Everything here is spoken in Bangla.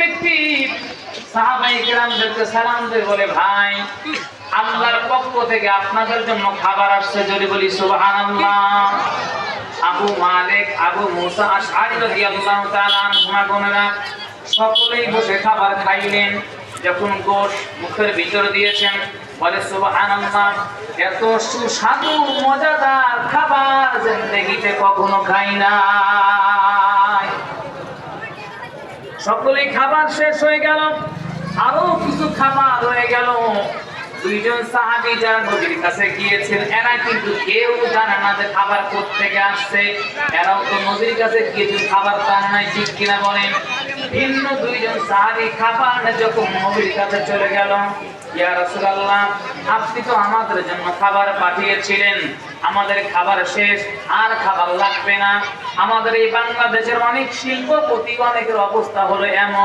ব্যক্তি ভাই পক্ষ থেকে আপনাদের জন্য খাবার আসছে যদি বলি সকলেই বসে খাবার খাইলেন, যখন গোশ মুখের ভিতরে দিয়েছেন। বলে, সুবহানাল্লাহ, এত সুস্বাদু, মজাদার খাবার কখনো খাই নাই সকলেই খাবার শেষ হয়ে গেল। আরও কিছু খাবার। দুইজন সাহাবি যারা নদীর কাছে গিয়েছেন এরা কিন্তু কেউ জানে না যে খাবার থেকে আসছে। এরাও তো নদীর কাছে গিয়েছেন, খাবার পান নাই, ঠিক কিনা বলেন? ভিন্ন দুইজন সাহাবি খাবার যখন নদীর কাছে চলে গেল, ইয়া আপনি তো আমাদের জন্য খাবার পাঠিয়েছিলেন। আমাদের খাবার শেষ, আর খাবার লাগবে না। আমাদের এই বাংলাদেশের অনেক শিল্পপতি অনেকের অবস্থা হলো এমন।